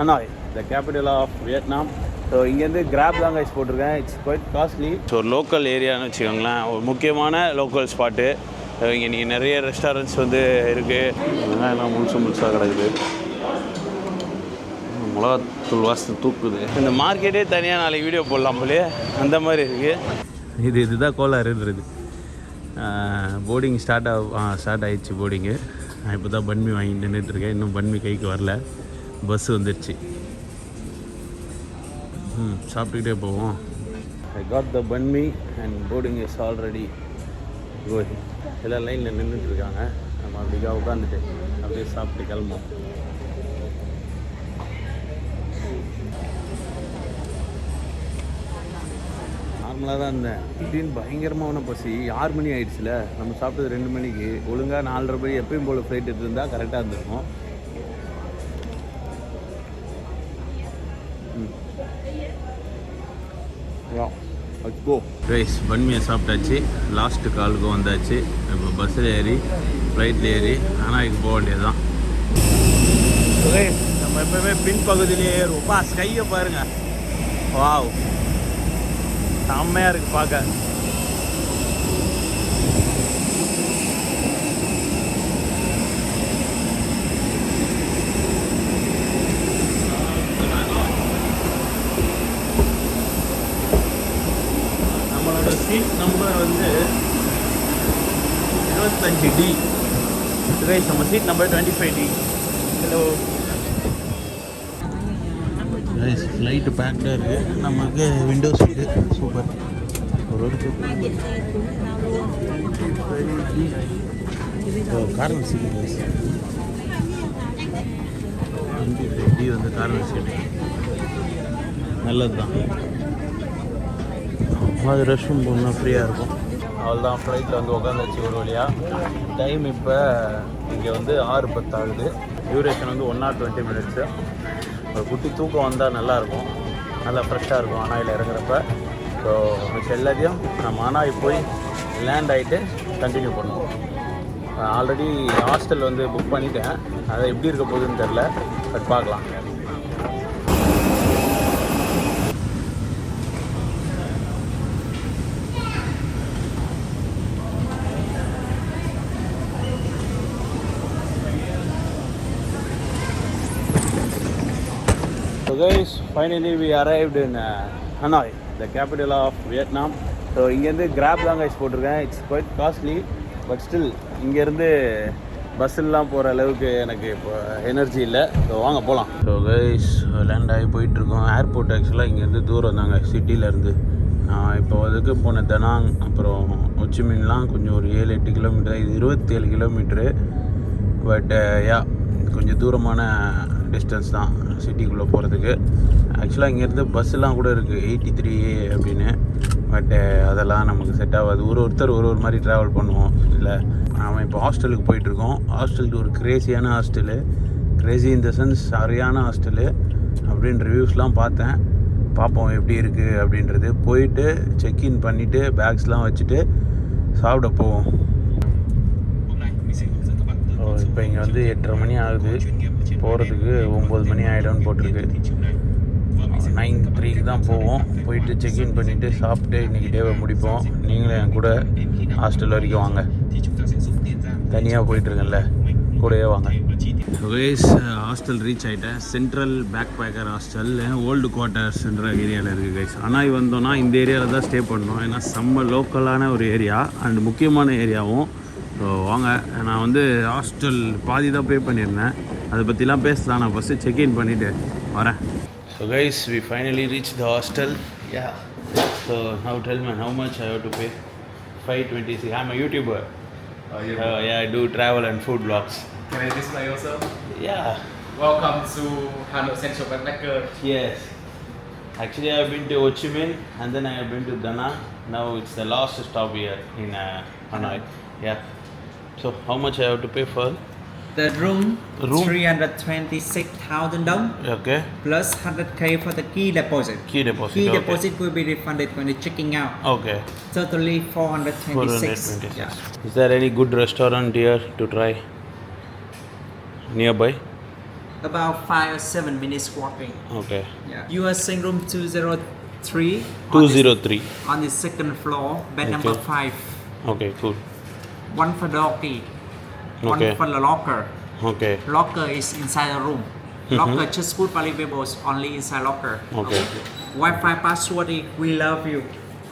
Hanoi the capital of Vietnam so இங்கேருந்து Grab தான் guys போட்டிருக்கேன். இட்ஸ் குவைட் காஸ்ட்லி ஸோ ஒரு லோக்கல் ஏரியான்னு வச்சுக்கோங்களேன் ஒரு முக்கியமான லோக்கல் ஸ்பாட்டு இங்கே நீங்கள் நிறைய ரெஸ்டாரண்ட்ஸ் வந்து இருக்குது எல்லாம் முழுசு முழுசாக கிடக்குது. மிளகாத்தூள் வாசனை தூக்குது. இந்த மார்க்கெட்டே தனியாக நாளைக்கு வீடியோ போடலாம் போலே அந்த மாதிரி இருக்குது இது இதுதான் கோளாறுன்றது போர்டிங் ஸ்டார்ட் ஆக ஸ்டார்ட் ஆயிடுச்சு போர்டிங்கு நான் இப்போ தான் பன்மி வாங்கிட்டு நின்றுட்டுருக்கேன் இன்னும் பன்மி கைக்கு வரல. பஸ் வந்துடுச்சு ம் சாப்பிட்டுக்கிட்டே போவோம். I got the banh mi and boarding is already going எல்லாம் லைனில் நின்றுட்டுருக்காங்க நம்ம அப்படிக்கா உட்காந்துட்டு அப்படியே சாப்பிட்டு கிளம்புவோம். நார்மலாக தான் இருந்தேன். திடீர்னு பயங்கரமான பசி. ஆறு மணி ஆயிடுச்சுல. நம்ம சாப்பிட்டது ரெண்டு மணிக்கு. ஒழுங்காக நாலரை மணி எப்பயும் போல் ஃப்ளைட் எடுத்துருந்தா கரெக்டாக இருந்திருக்கும். கோ ரைஸ் பன்மியை சாப்பிட்டாச்சு. லாஸ்ட்டு காலுக்கு வந்தாச்சு. இப்போ பஸ்ஸில் ஏறி ஃப்ளைட்டில் ஏறி ஆனால் இதுக்கு போக வேண்டியது தான் நம்ம எப்பவுமே பின் பகுதியிலேயே ஏறுவோம். பா ஸ்கையை பாருங்க. வாவ் செம்மையாக இருக்குது பார்க்க நம்மளோட சீட் நம்பர் வந்து இருபத்தஞ்சு டி ரைஸ் நம்ம seat number twenty five D hello rice flight பேக்டாக இருக்குது நமக்கு விண்டோ சீட்டு சூப்பர் ஒரு ஒரு கார்னர் சீட்டு ரைஸ் டி வந்து கார்னர் சீட்டு நல்லது தான் அது ரெஸ்ட் ரூம் போனால் ஃப்ரீயாக இருக்கும். அவள் தான் ஃப்ளைட்டில் வந்து உட்காந்துச்சு ஒரு வழியாக டைம் இப்போ இங்கே வந்து ஆறு பத்து ஆகுது டியூரேஷன் வந்து ஒன் ஆர் டுவெண்ட்டி மினிட்ஸு ஒரு குட்டி தூக்கம் வந்தால் நல்லாயிருக்கும் நல்லா ஃப்ரெஷ்ஷாக இருக்கும் அனாயில் இறங்குறப்ப. ஸோ மிச்சம் எல்லாத்தையும் நம்ம அனாய் போய் லேண்ட் ஆகிட்டு கண்டினியூ பண்ணுவோம். ஆல்ரெடி ஹாஸ்டல் வந்து புக் பண்ணிட்டேன். அதை எப்படி இருக்க போகுதுன்னு தெரில பட் பார்க்கலாம். Guys finally we arrived in Hanoi the capital of Vietnam so இங்கேருந்து கிராப் தான் கைஸ் போட்டிருக்கேன். It's quite costly but still இங்கேருந்து பஸ்ஸெல்லாம் போகிற அளவுக்கு எனக்கு இப்போ எனர்ஜி இல்லை. ஸோ வாங்க போகலாம் ஸோ கைஸ் லேண்ட் ஆகி போயிட்டுருக்கோம். ஏர்போர்ட் ஆக்சுவலாக இங்கேருந்து தூரம் தாங்க சிட்டியிலேருந்து நான் இப்போ அதுக்கு போன தனாங் அப்புறம் ஒச்சிமின்லாம் கொஞ்சம் ஒரு ஏழு எட்டு கிலோமீட்டர் இது இருபத்தேழு கிலோமீட்ரு பட் யா கொஞ்சம் தூரமான டிஸ்டன்ஸ் தான் சிட்டிக்குள்ளே போகிறதுக்கு ஆக்சுவலாக இங்கேருந்து பஸ்ஸெல்லாம் கூட இருக்குது எயிட்டி த்ரீ அப்படின்னு. பட்டு அதெல்லாம் நமக்கு செட் ஆகாது. ஒரு ஒருத்தர் ஒரு ஒரு மாதிரி ட்ராவல் பண்ணுவோம் இல்லை நாம இப்போ ஹாஸ்டலுக்கு போயிட்டுருக்கோம். ஹாஸ்டலுக்கு ஒரு கிரேசியான hostel crazy in the sense சரியான ஹாஸ்டலு அப்படின்னு ரிவ்யூஸ்லாம் பார்த்தேன். பார்ப்போம் எப்படி இருக்குது அப்படின்றது. போயிட்டு செக்இன் பண்ணிவிட்டு பேக்ஸ்லாம் வச்சுட்டு சாப்பிட போவோம். இப்போ இங்கே வந்து எட்டரை மணி ஆகுது. போகிறதுக்கு ஒம்பது மணி ஆகிடும்னு போட்டிருக்கு. நைன் த்ரீக்கு தான் போவோம். போயிட்டு செக்இன் பண்ணிவிட்டு சாப்பிட்டு இன்றைக்கி டேவை முடிப்போம். நீங்களும் என் கூட ஹாஸ்டல் வரைக்கும் வாங்க. தனியாக போயிட்டுருக்கேன்ல. கூடவே வாங்க. வேஸ் ஹாஸ்டல் ரீச் ஆகிட்டேன் Central Backpacker Hostel Old குவார்ட்டர்ஸ்ன்ற ஏரியாவில் இருக்குது கைஸ் ஆனால் வந்தோன்னா இந்த ஏரியாவில் தான் ஸ்டே பண்ணோம் ஏன்னா செம்ம லோக்கலான ஒரு ஏரியா அண்ட் முக்கியமான ஏரியாவும் ஸோ வாங்க நான் வந்து ஹாஸ்டல் பாதி தான் பே பண்ணியிருந்தேன் அதை பற்றிலாம் பேசலாம் நான் ஃபஸ்ட்டு செக்இன் பண்ணிவிட்டு வரேன் so guys we finally reach the hostel yeah so how tell man how much I have to pay five twenty C I'm a YouTuber Oh, you Uh, yeah, I do travel and food vlogs. Can I display yourself? Yeah. Welcome to Hanoi Central Backpacker. Yes. Actually, I've been to Ho Chi Minh and then I have been to Da Nang. Now it's the last stop here in uh, Hanoi. Yeah. So how much I have to pay for? The room, room? 326,000 dong. Okay. Plus 100k for the key deposit. Key deposit. Key okay. deposit will be refunded when you're checking out. Okay. Totally 426. 426. Yeah. Is there any good restaurant here to try nearby? About five or seven minutes walking. Okay. Yeah. You are saying room 203. 203. On the, on the second floor, bed okay. number five. Okay, cool one for the Fadoki, one Okay. for the locker. Okay. Locker is inside the room. Mm-hmm. Locker just put valuables only inside locker. Okay. Wi-Fi password is we love you.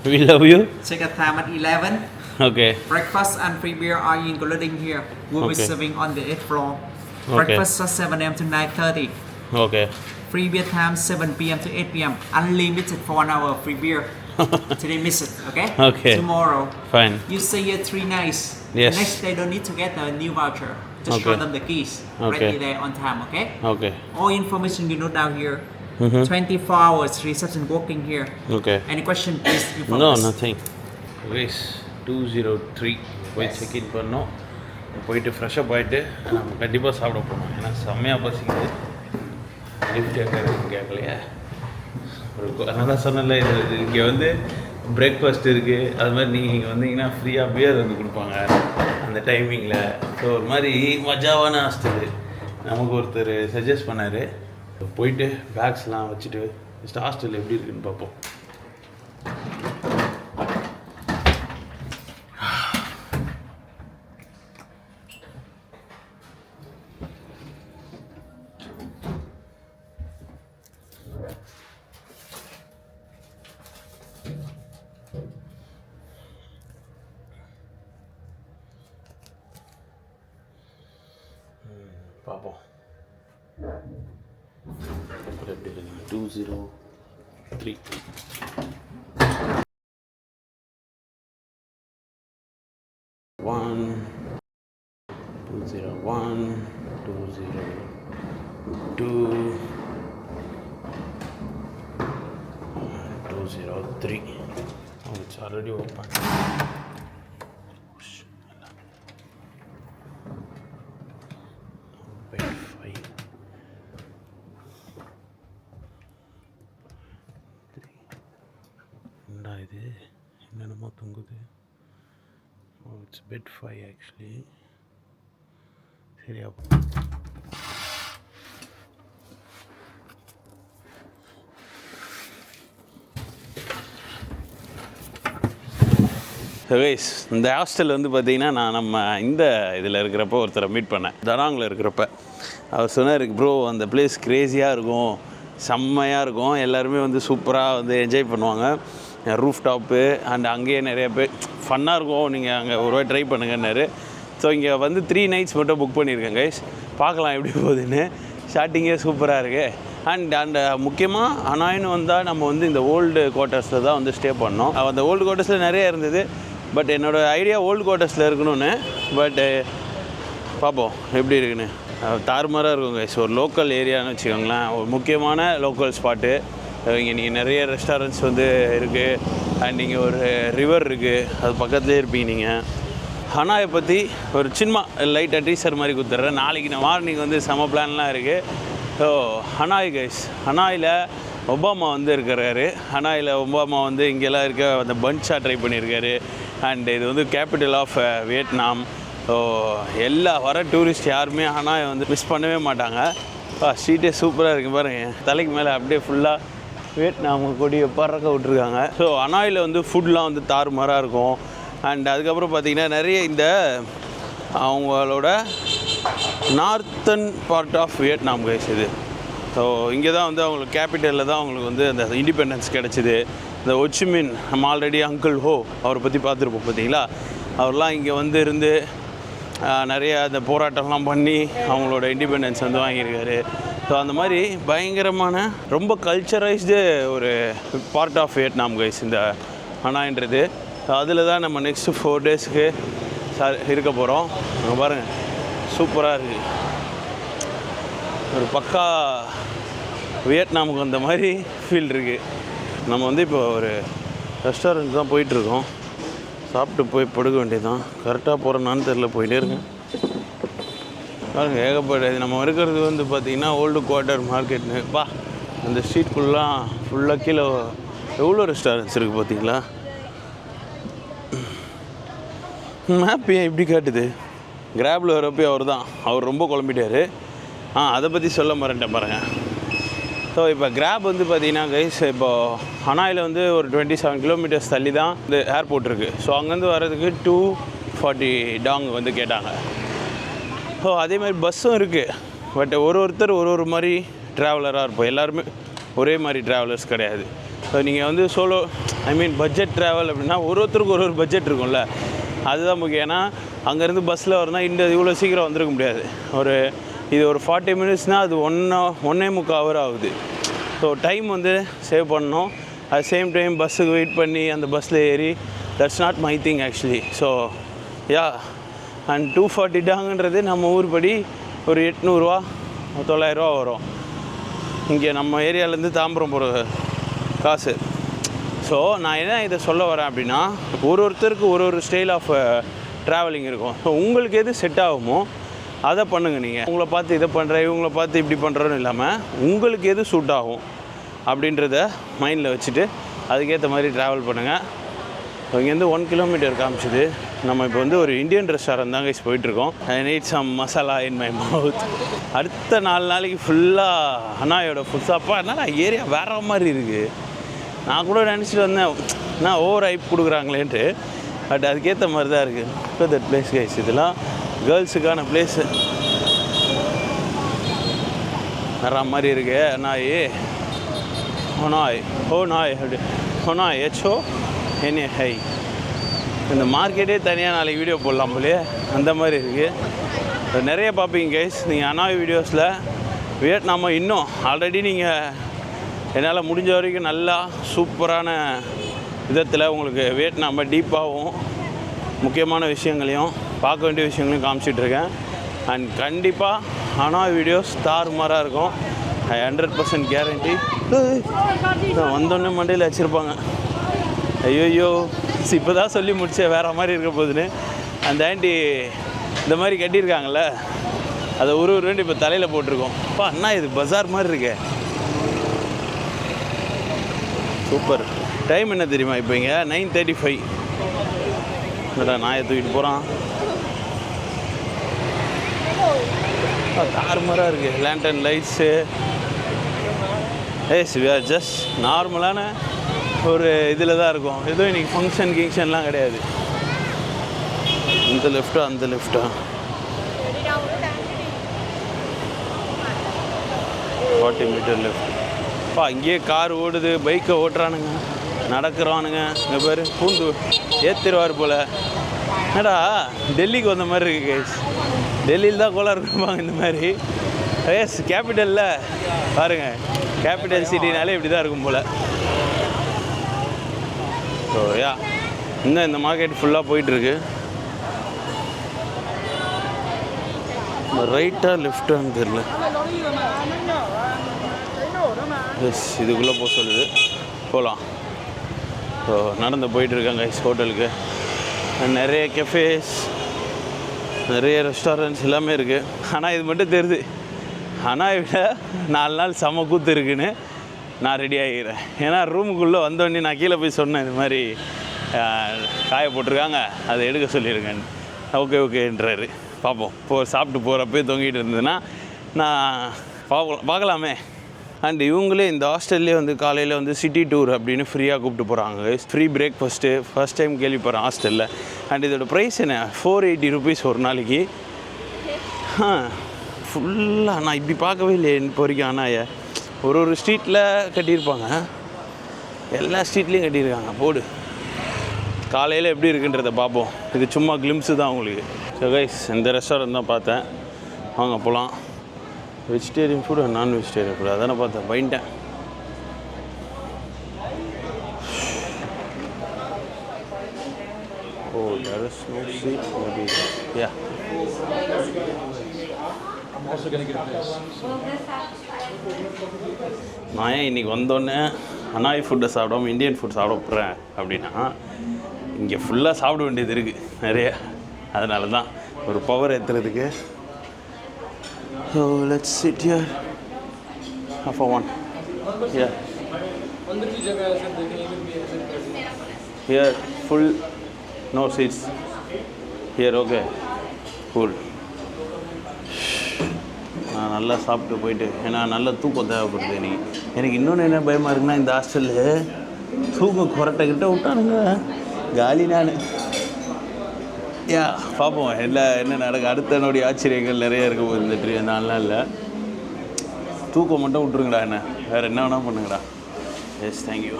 We love you. Check a time at 11. Okay. Breakfast and free beer are including here. We'll be serving on the 8th floor. Okay. Breakfast at 7 a.m. to 9.30. Okay. Free beer time 7 p.m. to 8 p.m. Unlimited for one hour free beer. Today miss it, okay? Okay. Tomorrow. Fine. You stay here three nights. Yes. The next day don't need to get a new voucher. Just show Okay. them the keys. Okay. Ready there on time, okay? Okay All information you note down here. Mm-hmm. 24 hours reception working here. Okay Any question, please inform no us. Nothing wise two zero three போய் check in பண்ணோம் போயிட்டு fresh up ஆகிட்டு நம்ம கண்டிப்பாக சாப்பிட போகணும் ஏன்னா செம்மையாக பசிக்குது லிஃப்ட் கேட்கறது கேட்கலையே ஒரு கொ- நான் தான் சொன்னல இது இது இங்கே வந்து பிரேக்ஃபாஸ்ட் இருக்குது அது மாதிரி நீங்கள் இங்கே வந்தீங்கன்னா ஃப்ரீயாக பியர் வந்து கொடுப்பாங்க. அந்த டைமிங்கில் ஸோ ஒரு மாதிரி மஜாவான ஹாஸ்டல் நமக்கு ஒருத்தர் சஜஸ்ட் பண்ணார். போயிட்டு பேக்ஸ்லாம் வச்சுட்டு ஹாஸ்டல் எப்படி இருக்குன்னு பார்ப்போம் அப்புறம் எப்படி இருக்கு two zero three one two zero one two zero two two zero three it's already open Wait, five. என்னடா இது என்னென்னமோ தொங்குது oh it's bed five actually சரியா கைஸ் இந்த ஹாஸ்டல் வந்து பார்த்தீங்கன்னா நான் நம்ம இந்த இதில் இருக்கிறப்ப ஒருத்தரை மீட் பண்ணேன். தனாங்கில் இருக்கிறப்ப. அவர் சொன்னார் ப்ரோ அந்த பிளேஸ் க்ரேஸியாக இருக்கும். செம்மையாக இருக்கும். எல்லாருமே வந்து சூப்பராக வந்து என்ஜாய் பண்ணுவாங்க. ரூஃப் டாப்பு அண்ட் அங்கேயே நிறைய பேர் ஃபன்னாக இருக்கும். நீங்கள் அங்கே ஒரு ட்ரை பண்ணுங்கன்னாரு. ஸோ இங்கே வந்து த்ரீ நைட்ஸ் மட்டும் புக் பண்ணியிருக்கேன் கைஸ் பார்க்கலாம் எப்படி போகுதுன்னு. ஸ்டார்டிங்கே சூப்பராக இருக்குது அண்ட் அண்ட் uh, முக்கியமாக அனாயின்னு வந்தால் நம்ம வந்து இந்த ஓல்டு குவார்ட்டர்ஸில் தான் வந்து ஸ்டே பண்ணோம். அந்த ஓல்டு குவார்ட்டர்ஸில் நிறைய இருந்தது. பட் என்னோடய ஐடியா ஓல்டு குவார்ட்டர்ஸில் இருக்கணும்னு. பட்டு uh, பார்ப்போம் எப்படி இருக்குன்னு. அஹ் தாறுமாறாக இருக்கும் கைஸ் ஒரு லோக்கல் ஏரியான்னு வச்சுக்கோங்களேன். ஒரு முக்கியமான லோக்கல் ஸ்பாட்டு இங்கே நீங்கள் நிறைய ரெஸ்டாரண்ட்ஸ் வந்து இருக்குது அண்ட் இங்கே ஒரு ரிவர் இருக்குது அது பக்கத்துலேயே இருப்பீங்க நீங்கள் ஹனாயை பற்றி ஒரு சின்ன லைட்டாக டீசர் மாதிரி கொடுத்துட்றேன் நாளைக்கு நான் மார்னிங் வந்து செம பிளான்லாம் இருக்குது ஸோ ஹனாய் கைஸ் ஹனாயில் ஒபாமா வந்து இருக்கிறாரு. ஹனாயில் ஒபாமா வந்து இங்கெல்லாம் இருக்க அந்த பன்ச்சா ட்ரை பண்ணியிருக்காரு. அண்ட் இது வந்து கேபிட்டல் ஆஃப் வியட்நாம் ஸோ எல்லா வர டூரிஸ்ட் யாருமே ஹனாயை வந்து மிஸ் பண்ணவே மாட்டாங்க. Ah, ஸ்ட்ரீட்டே சூப்பராக இருக்குது பாருங்கள் தலைக்கு மேலே அப்படியே ஃபுல்லாக வியட்நாம் கொடியை பறக்க விட்ருக்காங்க ஸோ அனாயில் வந்து ஃபுட்லாம் வந்து தாறுமாறாக இருக்கும். அண்ட் அதுக்கப்புறம் பார்த்திங்கன்னா நிறைய இந்த அவங்களோட northern part of Vietnam guys இது. ஸோ இங்கே தான் வந்து அவங்களுக்கு கேபிட்டலில் தான் அவங்களுக்கு வந்து அந்த இண்டிபெண்டன்ஸ் கிடச்சிது. இந்த ஒச்சுமின் நம்ம ஆல்ரெடி அங்கிள் ஹோ அவரை பற்றி பார்த்துருப்போம் பார்த்தீங்களா அவர்லாம் இங்கே வந்து இருந்து நிறைய அந்த போராட்டம்லாம் பண்ணி அவங்களோட இண்டிபெண்டன்ஸ் வந்து வாங்கியிருக்காரு. ஸோ அந்த மாதிரி பயங்கரமான ரொம்ப கல்ச்சரைஸ்டு ஒரு பார்ட் ஆஃப் வியட்நாம் கைஸ் இந்த அணான்றது ஸோ அதில் தான் நம்ம நெக்ஸ்ட்டு ஃபோர் டேஸுக்கு சார் இருக்க போகிறோம் அங்கே பாருங்கள் சூப்பராக இருக்குது ஒரு பக்கா வியட்நாமுக்கு வந்த மாதிரி ஃபீல் இருக்குது நம்ம வந்து இப்போ ஒரு ரெஸ்டாரண்ட் தான் போயிட்டுருக்கோம் சாப்பிட்டு போய் படுக்க வேண்டியதுதான். கரெக்டாக போகிறேன்னான்னு தெரில போயிட்டே இருக்கேன். பாருங்கள் ஏகப்பட்டது நம்ம இருக்கிறது வந்து பார்த்திங்கன்னா ஓல்டு குவார்ட்டர் மார்க்கெட்னு பா அந்த ஸ்ட்ரீட் ஃபுல்லாக ஃபுல்லாக கீழே எவ்வளோ ரெஸ்டாரண்ட்ஸ் இருக்குது பார்த்தீங்களா மேப் ஏன் இப்படி காட்டுது? கிராபில் வரப்போ அவர் தான் அவர் ரொம்ப குழம்பிட்டார். ஆ அதை பற்றி சொல்ல மறந்துட்டேன் பாருங்கள் ஸோ இப்போ கிராப் வந்து பார்த்தீங்கன்னா கைஸ் இப்போது ஹனாயில் வந்து ஒரு டுவெண்ட்டி செவன் கிலோமீட்டர்ஸ் தள்ளி தான் இந்த ஏர்போர்ட் இருக்குது ஸோ அங்கேருந்து வர்றதுக்கு டூ ஃபார்ட்டி டாங் வந்து கேட்டாங்க. ஸோ அதே மாதிரி பஸ்ஸும் இருக்குது பட் ஒரு ஒருத்தர் ஒரு ஒரு மாதிரி ட்ராவலராக இருப்போம். எல்லாருமே ஒரே மாதிரி ட்ராவலர்ஸ் கிடையாது. ஸோ நீங்கள் வந்து solo I mean budget travel அப்படின்னா ஒரு ஒருத்தருக்கு ஒரு ஒரு பட்ஜெட் இருக்கும்ல. அதுதான் முக்கியம். ஏன்னா அங்கேருந்து பஸ்ஸில் வரனா இந்த இவ்வளோ சீக்கிரம் வந்திருக்க முடியாது. ஒரு இது ஒரு ஃபார்ட்டி மினிட்ஸ்னால் அது ஒன்றா ஒன்றே முக்கால் ஹவர் ஆகுது. ஸோ டைம் வந்து சேவ் பண்ணணும். அட் சேம் டைம் பஸ்ஸுக்கு வெயிட் பண்ணி அந்த பஸ்ஸில் ஏறி that's not my thing actually so yeah and two forty டாங்கன்றது நம்ம ஊர் படி ஒரு எட்நூறுரூவா தொள்ளாயிரரூவா வரும். இங்கே நம்ம ஏரியாவிலேருந்து தாம்பரம் போகிற காசு. ஸோ நான் என்ன இதை சொல்ல வரேன் அப்படின்னா ஒரு ஒருத்தருக்கு ஒரு ஒரு ஸ்டைல் ஆஃப் ட்ராவலிங் இருக்கும். ஸோ உங்களுக்கு எது செட் ஆகுமோ அதை பண்ணுங்கள் நீங்கள் உங்களை பார்த்து இதை பண்ணுற இவங்கள பார்த்து இப்படி பண்ணுறோன்னு இல்லாமல் உங்களுக்கு எது சூட் ஆகும் அப்படின்றத மைண்டில் வச்சுட்டு அதுக்கேற்ற மாதிரி ட்ராவல் பண்ணுங்கள் இங்கேருந்து ஒன் கிலோமீட்டர் காமிச்சுது. நம்ம இப்போ வந்து ஒரு இந்தியன் ரெஸ்டாரண்ட் தான் கைஸ் போயிட்டுருக்கோம். I need some masala in my mouth அடுத்த நாலு நாளைக்கு ஃபுல்லாக அண்ணாயோட ஃபுட் அப்பா அதனால் ஏரியா வேற மாதிரி இருக்குது நான் கூட நினச்சிட்டு வந்தேன் நான் ஓவர் ஐப் கொடுக்குறாங்களேன்ட்டு. பட் அதுக்கேற்ற மாதிரி தான் இருக்குது தட் பிளேஸ் கைஸ் இதெல்லாம் கேர்ள்ஸுக்கான பிளேஸு வேற மாதிரி இருக்கு. நாய். ஹொனாய் ஹோ நாய். அப்படி. ஹொனாய் எச்சோ என்ன ஹை. இந்த மார்க்கெட்டே தனியாக நாளைக்கு வீடியோ போடலாம் போலயே. அந்த மாதிரி இருக்குது நிறைய பார்ப்பீங்க கைஸ் நீங்கள் அனாவி வீடியோஸில் வியட்நாம இன்னும் ஆல்ரெடி நீங்கள் என்னால் முடிஞ்ச வரைக்கும் நல்லா சூப்பரான விதத்தில் உங்களுக்கு வியட்நாம டீப்பாகவும் முக்கியமான விஷயங்களையும் பார்க்க வேண்டிய விஷயங்களையும் காமிச்சிட்ருக்கேன் அண்ட் கண்டிப்பாக ஆனால் வீடியோஸ் தாறுமாறாக இருக்கும். ஐ ஹண்ட்ரட் பர்சன்ட் கேரண்டி வந்தோடனே மண்டையில் வச்சுருப்பாங்க ஐயோயோ இப்போ தான் சொல்லி முடிச்சேன். வேறு மாதிரி இருக்க போகுதுன்னு. அந்த ஆண்டி இந்த மாதிரி கட்டியிருக்காங்கல்ல அதை ஒரு ஒரு ரெண்டு இப்போ தலையில் போட்டிருக்கோம். அப்பா அண்ணா இது பஜார் மாதிரி இருக்கே. சூப்பர். டைம் என்ன தெரியுமா இப்போ இங்கே? நைன் தேர்ட்டி ஃபைவ் என்னடா நாயை தூக்கிட்டு போகிறான் தாறுமாறாக இருக்குது lantern lights as we are just நார்மலான ஒரு இதில் தான் இருக்கும். எதுவும் இன்றைக்கி ஃபங்க்ஷன் கிங்ஷன்லாம் கிடையாது. இந்த லெஃப்ட்டா அந்த லெஃப்ட்டா ஃபார்ட்டி மீட்டர் லெஃப்ட் அப்பா இங்கேயே கார் ஓடுது பைக்கை ஓட்டுறானுங்க. நடக்கிறானுங்க. இங்கே பேர் பூந்து ஏற்றிடுவார் போல். என்னடா டெல்லிக்கு வந்த மாதிரி இருக்கு கேஸ் டெல்லியில் தான் கோளாறு இருப்பாங்க இந்த மாதிரி. எஸ் கேபிட்டலில் பாருங்கள் கேபிட்டல் சிட்டினாலே இப்படி தான் இருக்கும் போல். ஸோ யா இன்னும் இந்த மார்க்கெட் ஃபுல்லாக போயிட்டுருக்கு. ரைட்டாக லெஃப்டான்னு தெரில எஸ் இதுக்குள்ளே போக சொல்லுது. போகலாம் ஸோ நடந்து போயிட்டுருக்காங்க ஐஸ் ஹோட்டலுக்கு நிறைய கெஃபேஸ் நிறைய ரெஸ்டாரண்ட்ஸ் எல்லாமே இருக்குது ஆனால் இது மட்டும் தெரியுது. ஆனால் விட நாலு நாள் செம கூத்து இருக்குன்னு. நான் ரெடி ஆகிக்கிறேன். ஏன்னா ரூமுக்குள்ளே வந்தோடனே நான் கீழே போய் சொன்னேன் இது மாதிரி காய போட்டிருக்காங்க. அதை எடுக்க சொல்லியிருக்கேன் ஓகே ஓகேன்றாரு பார்ப்போம் போ சாப்பிட்டு போகிறப்பே தொங்கிட்டு இருந்ததுன்னா நான் பார்க்கலாம் பார்க்கலாமே. அண்ட் இவங்களே இந்த ஹாஸ்டல்லே வந்து காலையில் வந்து சிட்டி டூர் அப்படின்னு ஃப்ரீயாக கூப்பிட்டு போகிறாங்க ஃப்ரீ பிரேக்ஃபாஸ்ட்டு ஃபஸ்ட் டைம் கேள்விப்படுறேன் ஹாஸ்டலில். அண்ட் இதோட ப்ரைஸ் என்ன? ஃபோர் எயிட்டி ருபீஸ் ஒரு நாளைக்கு. ஆ ஃபுல்லாக நான் இப்படி பார்க்கவே இல்லையே இப்போ வரைக்கும் அண்ணாய ஒரு ஒரு ஸ்ட்ரீட்டில் கட்டியிருப்பாங்க. எல்லா ஸ்ட்ரீட்லேயும் கட்டியிருக்காங்க. போடு. காலையில் எப்படி இருக்குன்றதை பார்ப்போம் இது சும்மா கிளிம்ஸு தான் உங்களுக்கு. ஸோ கைஸ் இந்த ரெஸ்டாரண்ட் தான் பார்த்தேன். வாங்க போகலாம் vegetarian food non vegetarian food அதானே பார்த்தேன். பயின்ட்டேன் ஓ oh, there is no seat maybe. Yeah. Also gonna get this. நான் ஏன் இன்றைக்கி வந்தோடனே அனாய் ஃபுட்டை சாப்பிடாம இந்தியன் ஃபுட் சாப்பிட போகிறேன் அப்படின்னா இங்கே ஃபுல்லாக சாப்பிட வேண்டியது இருக்குது நிறைய. அதனால தான் ஒரு power ஏற்றுறதுக்கு so let's sit here for one here here full no seats here okay cool நான் நல்லா சாப்பிட்டு போயிட்டு ஏன்னா நல்ல தூக்கம் தேவைப்படுது எனக்கு எனக்கு இன்னொன்று என்ன பயமாக இருக்குன்னா இந்த ஹாஸ்டலில் தூக்கம் குரட்டைக்கிட்ட விட்டானுங்க. காலி நான். யா பார்ப்போம் எல்லா என்ன நடக்க அடுத்த என்னுடைய ஆச்சரியங்கள் நிறைய இருக்க இந்த ட்ரீ நாலாம் இல்லை. தூக்கம் மட்டும் விட்ருங்கடா என்ன வேறு என்ன வேணால் பண்ணுங்கடா. எஸ் தேங்க்யூ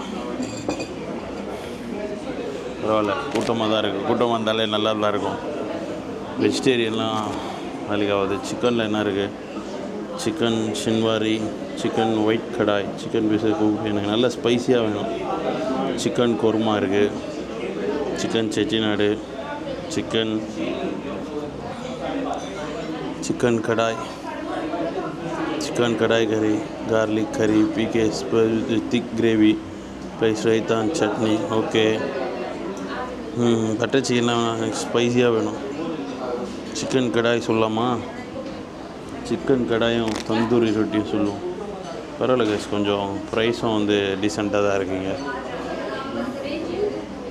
பரவாயில்ல கூட்டமாக தான் இருக்குது கூட்டமாக இருந்தாலே நல்லா தான் இருக்கும். வெஜிடேரியன்லாம் வேலைக்கு ஆகுது. சிக்கனில் என்ன இருக்குது chicken Shinwari chicken white kadai chicken piece எனக்கு நல்ல ஸ்பைஸியாக வேணும். சிக்கன் குருமா இருக்குது chicken Chettinad chicken chicken kadai chicken kadai curry garlic curry PK thick gravy price ரைத்தான் சட்னி ஓகே பட்டர் சிக்கன்லாம் ஸ்பைஸியாக வேணும். சிக்கன் கடாய் சொல்லலாமா? சிக்கன் கடாயும் தந்தூரி ரொட்டியும் சொல்லுவோம். பரவாயில்ல கைஸ் கொஞ்சம் ப்ரைஸும் வந்து டீசெண்டாக தான் இருக்குங்க.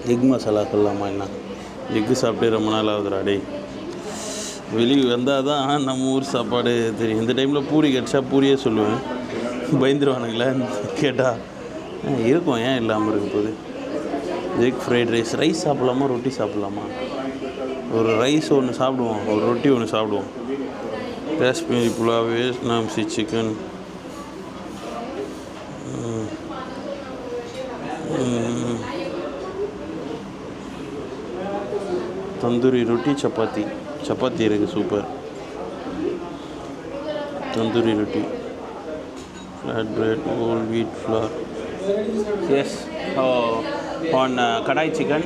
எக் மசாலா சொல்லலாமா என்ன? எக்கு சாப்பிட்டு ரொம்ப நாள் ஆகுதுடா டேய். வெளியே வந்தால் தான் நம்ம ஊர் சாப்பாடு தெரியும். இந்த டைமில் பூரி கிடச்சா பூரியே சொல்லுவேன். பயந்துருவானுங்களே? கேட்டால் இருக்கும். ஏன் இல்லாமல் இருக்க போகுது? எக் ஃப்ரைட் ரைஸ் ரைஸ் சாப்பிட்லாமா? ரொட்டி சாப்பிட்லாமா? ஒரு ரைஸ் ஒன்று சாப்பிடுவோம். ஒரு ரொட்டி ஒன்று சாப்பிடுவோம். காஷ்மீரி புலாவ் வியட்நாம்சி சிக்கன் தந்தூரி ரொட்டி சப்பாத்தி சப்பாத்தி இருக்குது super tandoori roti flat bread whole wheat flour is on uh, kadai chicken.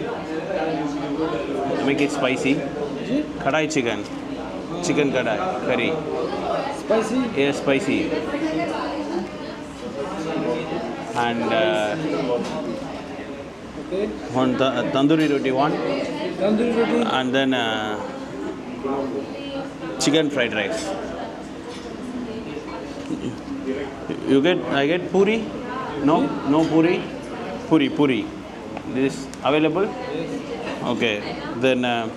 Make it spicy. Chicken kadai curry. Spicy? yes spicy. And uh, one ta- tandoori roti one. Tandoori roti? and then uh, chicken fried rice. You get i get puri? No? No puri? Puri puri. This available? Okay. Then uh,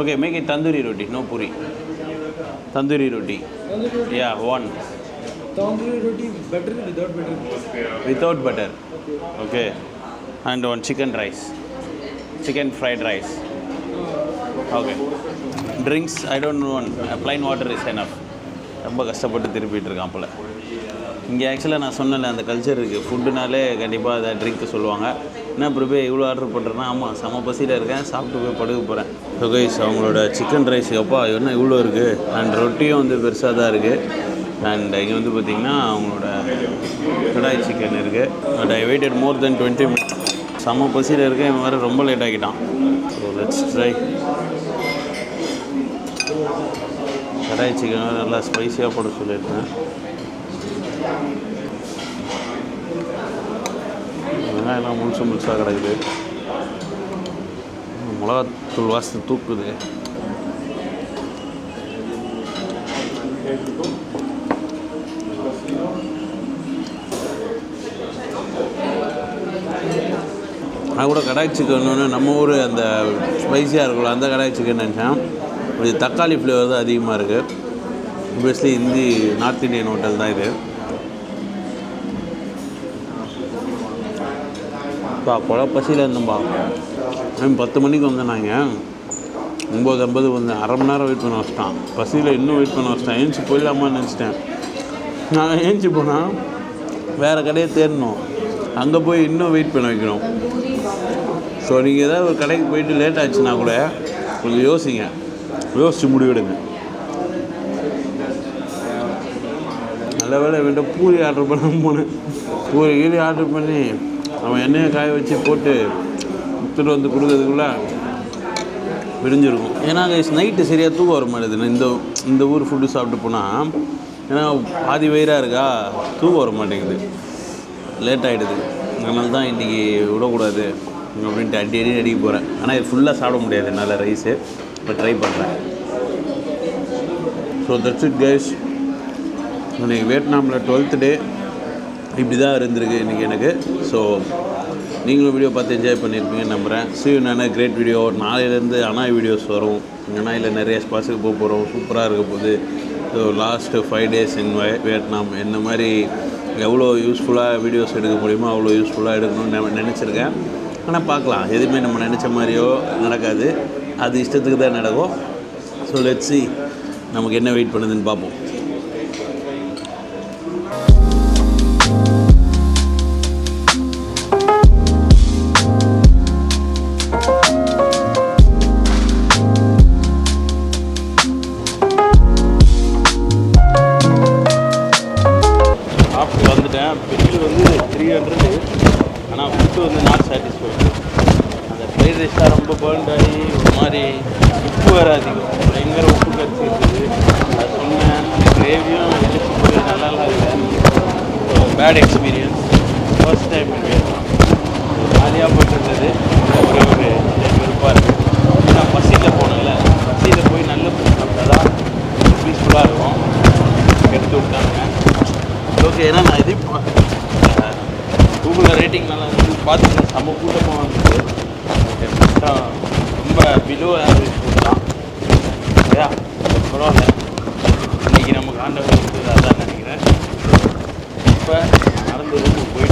okay make it tandoori roti no puri tandoori roti Tandoori roti? yeah one Tandoori roti better without butter? without butter okay and one chicken rice chicken fried rice okay drinks i don't want uh, plain water is enough ரொம்ப கஷ்டப்பட்டு திருப்பிட்டு இருக்கான் போல் இங்கே ஆக்சுவலாக நான் சொன்னல அந்த culture இருக்குது ஃபுட்டுனாலே கண்டிப்பாக அதை ட்ரிங்க்கு சொல்லுவாங்க என்ன ப்ரிபே இவ்வளோ ஆர்டர் பண்ணுறேன்னா ஆமாம் செம பசியில் இருக்கேன் சாப்பிட்டு போய் படுக்க போகிறேன் யோகேஷ் அவங்களோட சிக்கன் ரைஸ் அப்பா என்ன இவ்வளோ இருக்குது அண்ட் ரொட்டியும் வந்து பெருசாக தான் இருக்குது அண்ட் இங்கே வந்து பார்த்திங்கன்னா அவங்களோட கடாய் சிக்கன் இருக்குது but I waited more then twenty minutes செம்ம பசியில் இருக்கேன் இவன் வேறு ரொம்ப லேட் ஆகிட்டான். So let's try kadai chicken நல்லா ஸ்பைஸியாக போட சொல்லியிருக்கேன் வெங்காயம்லாம் முழுசு முழுசாக கிடக்குது. மிளகாத்தூள் வாசனை தூக்குது. நான் கூட கடாய் சிக்கன் நம்ம ஊர் அந்த ஸ்பைஸியாக இருக்கும்ல அந்த கடாய் சிக்கன் நினச்சேன். கொஞ்சம் தக்காளி ஃப்ளேவர் தான் அதிகமாக இருக்குது obviously Hindi north Indian hotel தான் இது. பா கொலை பசியில் இருந்தோம்பா பத்து மணிக்கு வந்தேன் நாங்கள் ஒம்பது ஐம்பது வந்தேன் அரை மணி நேரம் வெயிட் பண்ண வச்சிட்டான். பசியில் இன்னும் வெயிட் பண்ண வச்சிட்டான். ஏஞ்சி போயிடலாமான்னு நினச்சிட்டேன். நான் ஏஞ்சி போனால் வேறு கடையை தேடணும். அங்கே போய் இன்னும் வெயிட் பண்ண வைக்கணும். ஸோ நீங்கள் ஏதாவது ஒரு கடைக்கு போயிட்டு லேட் ஆச்சுன்னா கூட கொஞ்சம் யோசிங்க. யோசிச்சு முடிவெடுங்க. நல்ல வேலை வேண்டாம் பூரி ஆர்டர் பண்ண போனேன். பூரி கீழே ஆர்டர் பண்ணி அவன் எண்ணெயை காய வச்சு போட்டு எடுத்துகிட்டு வந்து கொடுக்கறதுக்குள்ள விரிஞ்சிருக்கும் ஏன்னா நைட்டு சரியாக தூக்கம் வர மாட்டேது இந்த இந்த ஊர் ஃபுட்டு சாப்பிட்டு போனால் ஏன்னா பாதி வயிறாக இருக்கா? தூக்கம் வர மாட்டேங்குது. லேட் ஆகிடுது அதனால தான் இன்றைக்கி விடக்கூடாது அப்படின்ட்டு அடி அடி அடிக்க போகிறேன் ஆனால் இது ஃபுல்லாக சாப்பிட முடியாது என்னால் ரைஸு இப்போ ட்ரை பண்ணுறேன் ஸோ தட்ஸ் இட் கைஸ் இன்றைக்கி வியட்நாமில் டுவெல்த் டே இப்படி தான் இருந்திருக்கு இன்றைக்கி எனக்கு. ஸோ நீங்களும் வீடியோ பார்த்து என்ஜாய் பண்ணியிருப்பீங்கன்னு நம்புகிறேன் சிவ் நானே கிரேட் வீடியோ நாளையிலேருந்து அனாய் வீடியோஸ் வரும். அனாயில் நிறைய ஸ்பாட்ஸுக்கு போக போகிறோம் சூப்பராக இருக்க போகுது. So last five days in Vietnam என்ன மாதிரி எவ்வளோ யூஸ்ஃபுல்லாக வீடியோஸ் எடுக்க முடியுமோ அவ்வளோ யூஸ்ஃபுல்லாக எடுக்கணும்னு நினச்சிருக்கேன். ஆனால் பார்க்கலாம். எதுவுமே நம்ம நினச்ச மாதிரியோ நடக்காது. அது இஷ்டத்துக்கு தான் நடக்கும். ஸோ லெட்ஸி நமக்கு என்ன வெயிட் பண்ணுதுன்னு பார்ப்போம். அந்த ரொம்ப பேர்ன்ட் ஆகி ஒரு மாதிரி உப்பு வேறு அதிகம். பயங்கர உப்பு கரிசி இருக்குது அது சொன்னேன் கிரேவியும் எழுச்சி நல்லா நல்லாலாம் இல்லை பேட் எக்ஸ்பீரியன்ஸ் ஃபர்ஸ்ட் டைம் ஜாலியாக போயிட்டு இருந்தது ஒரே ஒரு வெறுப்பாக இருக்குது நான் பசியில் போனேன்ல. பசியில் போய் நல்ல ஃபுட் சாப்பிட்டா தான் பீஸ்ஃபுல்லாக இருக்கும். எடுத்து விட்டாங்க ஓகே ஏன்னா நான் இதே கூகுளில் ரேட்டிங் நல்லா இருந்து செம்ம கூட்டமாக வந்துட்டு மொத்தம் ரொம்ப பிலோ ஆவரேஜ் ஃபுட் தான் சரியா பரவாயில்ல இன்றைக்கி நமக்கு ஆண்டவர் கொடுத்தது அதான் நினைக்கிறேன். இப்போ நடந்து போய்